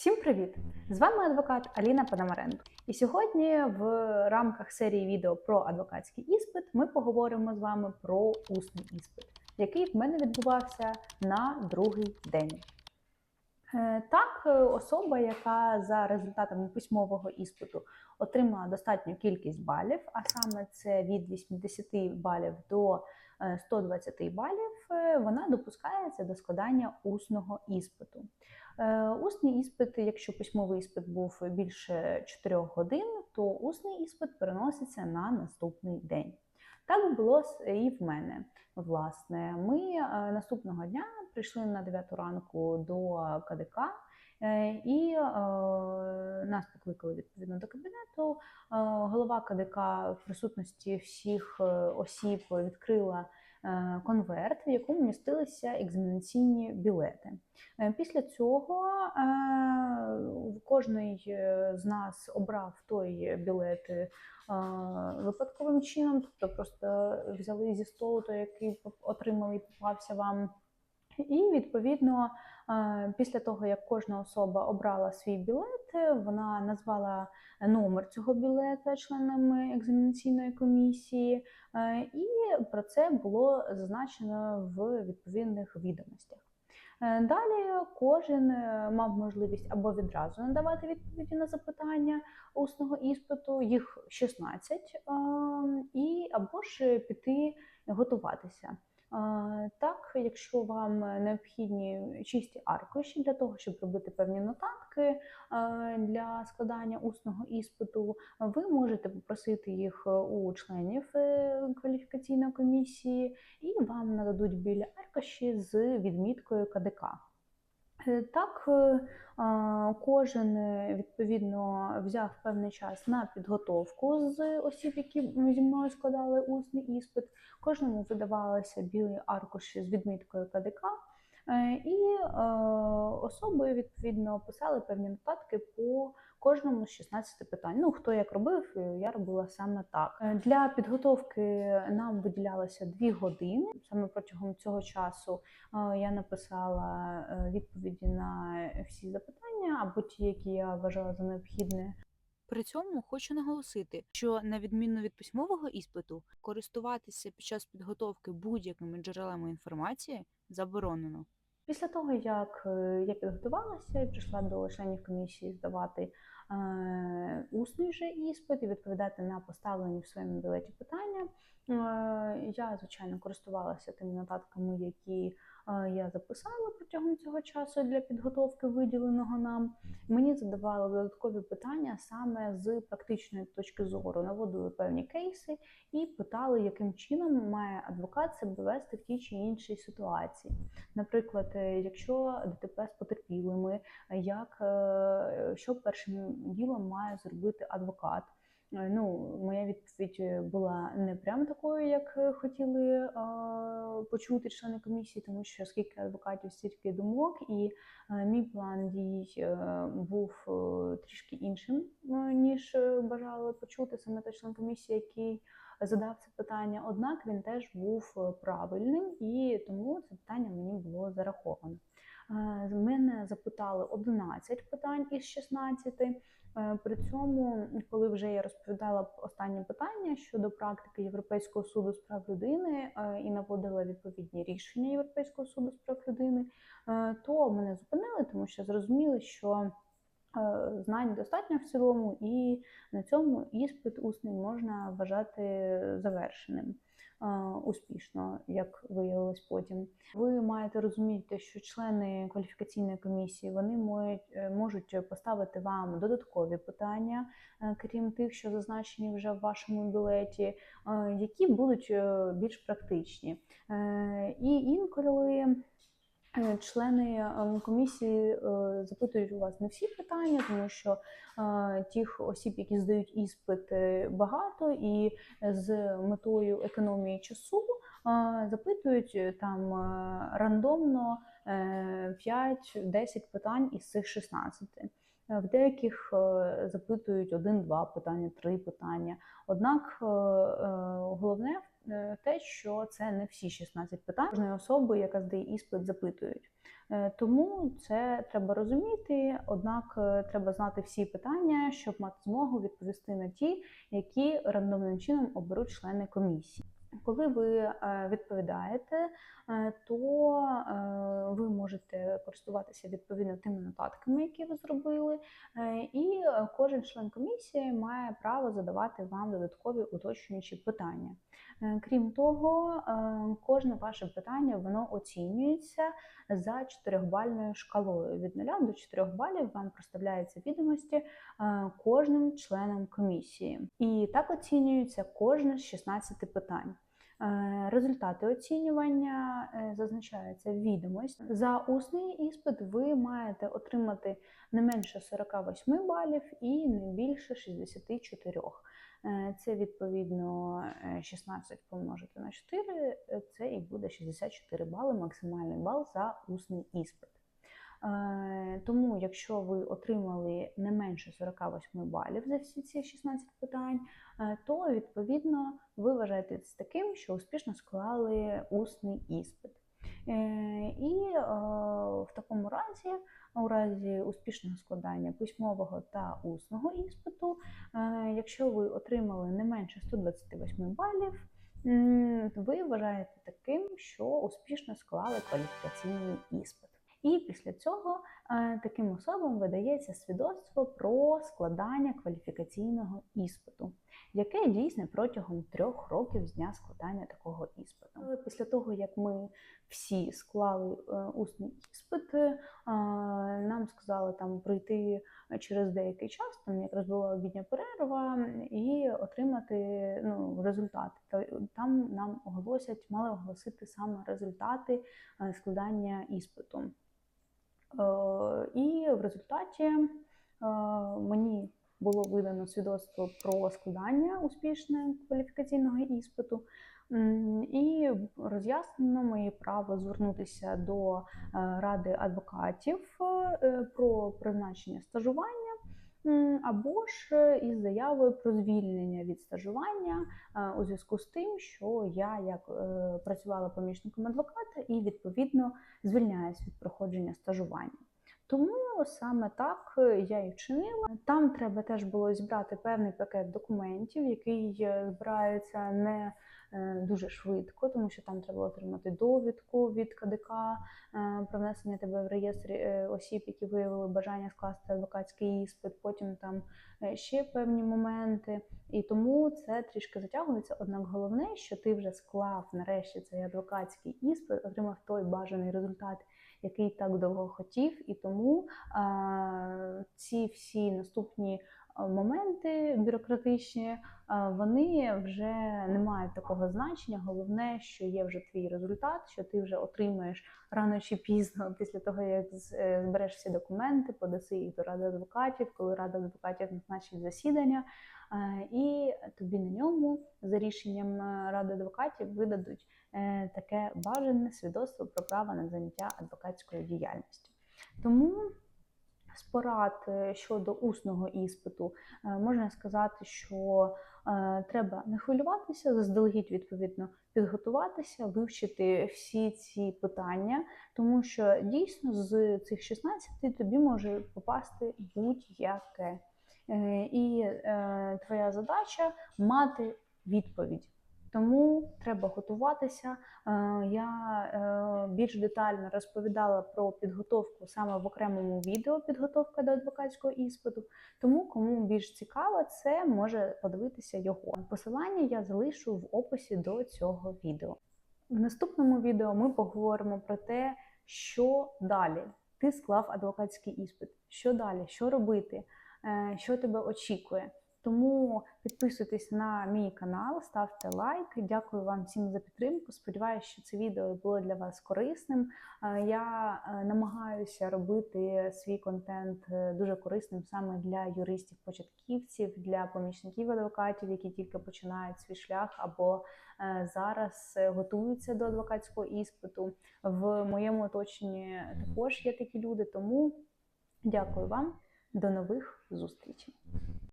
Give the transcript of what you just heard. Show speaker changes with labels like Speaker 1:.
Speaker 1: Всім привіт! З вами адвокат Аліна Пономаренко. І сьогодні в рамках серії відео про адвокатський іспит ми поговоримо з вами про усний іспит, який в мене відбувався на другий день. Е, Так, е, особа, яка за результатами письмового іспиту отримала достатню кількість балів, а саме це від 80 балів до е, 120 балів, е, вона допускається до складання усного іспиту. Е, Усний іспит, якщо письмовий іспит був більше 4 годин, то усний іспит переноситься на наступний день. Так було і в мене. Власне, ми е, наступного дня прийшли на 9 ранку до КДК. е, І е, нас покликали відповідно до кабінету. Е, Голова КДК в присутності всіх осіб відкрила конверт, в якому містилися екзаменаційні білети. Е, Після цього е, кожний е, з нас обрав той білет е, випадковим чином, тобто просто взяли зі столу той, який отримали і попався вам. І відповідно, е, після того як кожна особа обрала свій білет, е, вона назвала номер цього білета членами екзаменаційної комісії, е, і про це було зазначено в відповідних відомостях. Е, Далі кожен мав можливість або відразу надавати відповіді на запитання усного іспиту, їх 16, е, і або ж піти готуватися. Так, якщо вам необхідні чисті аркуші для того, щоб робити певні нотатки е, для складання усного іспиту, ви можете попросити їх у членів е, кваліфікаційної комісії, і вам нададуть біля аркуші з відміткою КДК. Е, Так, е, кожен е, відповідно взяв певний час на підготовку з осіб, які зі мною складали усний іспит. Кожному видавалися білі аркуші з відміткою КДК, і особи відповідно писали певні нотатки по кожному з 16 питань. Ну, хто як робив, е, я робила саме так. Е, Для підготовки нам виділялося 2 години. Саме протягом цього часу е, я написала відповіді на всі запитання або ті, які я вважала за необхідне.
Speaker 2: При цьому хочу наголосити, що на відміну від письмового іспиту, користуватися під час підготовки будь-якими джерелами інформації заборонено.
Speaker 1: Після того, як е, я підготувалася і прийшла до членів комісії здавати е, усний же іспит і відповідати на поставлені в своєму білеті питання, е, я, звичайно, користувалася тими нотатками, які я записала протягом цього часу для підготовки виділеного нам. Мені задавали додаткові питання саме з практичної точки зору, наводили певні кейси і питали, яким чином має адвокат себе вести в тій чи іншій ситуації. Наприклад, е, якщо ДТП з потерпілими, як е, що першим ділом має зробити адвокат? Е, Ну, моя відповідь була не прям такою, як е, хотіли е, почути члени комісії, тому що скільки адвокатів, стільки думок, і е, мій план дій е, був е, трішки іншим, е, ніж е, бажали почути саме той член комісії, який задав це питання. Однак він теж був е, правильним, і тому це питання мені було зараховано. Е, мене запитали 11 питань із 16. Е, При цьому, коли вже я розповідала останнє питання щодо практики Європейського суду з прав людини е, і наводила відповідні рішення Європейського суду з прав людини, то мене зупинили, тому що зрозуміли, що знань достатньо в цілому, і на цьому іспит усний можна вважати завершеним успішно, як виявилось потім. Ви маєте розуміти, що члени кваліфікаційної комісії вони можуть, е, можуть поставити вам додаткові питання, е, крім тих, що зазначені вже в вашому білеті, е, які будуть більш практичні. І інколи Члени е, комісії е, запитують у вас не всі питання, тому що е, тих осіб, які здають іспит, е, багато, і з метою економії часу е, запитують е, там е, рандомно е, 5-10 питань із цих 16. Е, В деяких е, запитують один-два питання, три питання. Однак е, е, головне е, те, що це не всі 16 питань кожної особи, яка здає іспит, запитують. Е, Тому це треба розуміти, однак е, треба знати всі питання, щоб мати змогу відповісти на ті, які рандомним чином оберуть члени комісії. Коли ви е, відповідаєте, е, то е, ви можете користуватися відповідно тими нотатками, які ви зробили, е, і кожен член комісії має право задавати вам додаткові уточнюючі питання. Е, Крім того, е, кожне ваше питання воно оцінюється за чотирьохбальною шкалою. Від 0 до 4 балів вам проставляються відомості кожним членом комісії. І так оцінюється кожне з 16 питань. Е, Результати оцінювання е, зазначаються в відомості. За усний іспит ви маєте отримати не менше 48 балів і не більше 64. Е, Це відповідно е, 16 помножити на 4, е, це і буде 64 бали, максимальний бал за усний іспит. Е, Тому, якщо ви отримали не менше 48 балів за всі ці 16 питань, е, то відповідно ви вважаєтесь таким, що успішно склали усний іспит. Е, І в такому разі, у разі успішного складання письмового та усного іспиту, якщо ви отримали не менше 128 балів, ви вважаєте таким, що успішно склали кваліфікаційний іспит. І після цього е, таким особам видається свідоцтво про складання кваліфікаційного іспиту, яке дійсне протягом трьох років з дня складання такого іспиту. Після того, як ми всі склали е, усний іспит, е, нам сказали там прийти через деякий час, там якраз була обідня перерва, і отримати ну, результати. Та- Там нам оголосять, мали оголосити саме результати складання іспиту. Е, І в результаті е, мені було видано свідоцтво про складання успішне кваліфікаційного іспиту. І роз'яснено моє право звернутися до е, ради адвокатів про призначення стажування. М, Або ж е, із заявою про звільнення від стажування е, у зв'язку з тим, що я як е, працювала помічником адвоката і відповідно звільняюсь від проходження стажування. Тому саме так е, я і вчинила. Там треба теж було зібрати певний пакет документів, який е, збирається не е, дуже швидко, тому що там треба отримати довідку від КДК е, про внесення тебе в реєстр е, осіб, які виявили бажання скласти адвокатський іспит. Потім там е, ще певні моменти. І тому це трішки затягується. Однак головне, що ти вже склав нарешті цей адвокатський іспит, отримав той бажаний результат, який так довго хотів, і тому а, ці всі наступні моменти бюрократичні, вони вже не мають такого значення. Головне, що є вже твій результат, що ти вже отримаєш рано чи пізно після того, як е, збереш всі документи, подаси їх до ради адвокатів, коли рада адвокатів назначить засідання. Е, І тобі на ньому за рішенням е, ради адвокатів видадуть е, таке бажане свідоцтво про право на заняття адвокатською діяльністю. Тому з порад е, щодо усного іспиту е, можна сказати, що е, треба не хвилюватися, заздалегідь відповідно підготуватися, вивчити всі ці питання, тому що дійсно з цих 16 тобі може попасти будь-яке. І твоя задача мати відповідь. Тому треба готуватися. Е, Я е, більш детально розповідала про підготовку саме в окремому відео підготовка до адвокатського іспиту. Тому, кому більш цікаво, це може подивитися його. Посилання я залишу в описі до цього відео. В наступному відео ми поговоримо про те, що далі. Ти склав адвокатський іспит. Що далі? Що робити? Е, Що тебе очікує? Тому підписуйтесь на мій канал, ставте лайк. Дякую вам всім за підтримку. Сподіваюся, що це відео було для вас корисним. Е, Я е, намагаюся робити свій контент е, дуже корисним саме для юристів-початківців, для помічників адвокатів, які тільки починають свій шлях або зараз готуються до адвокатського іспиту. В моєму оточенні також є такі люди. Тому дякую вам. До нових зустрічей.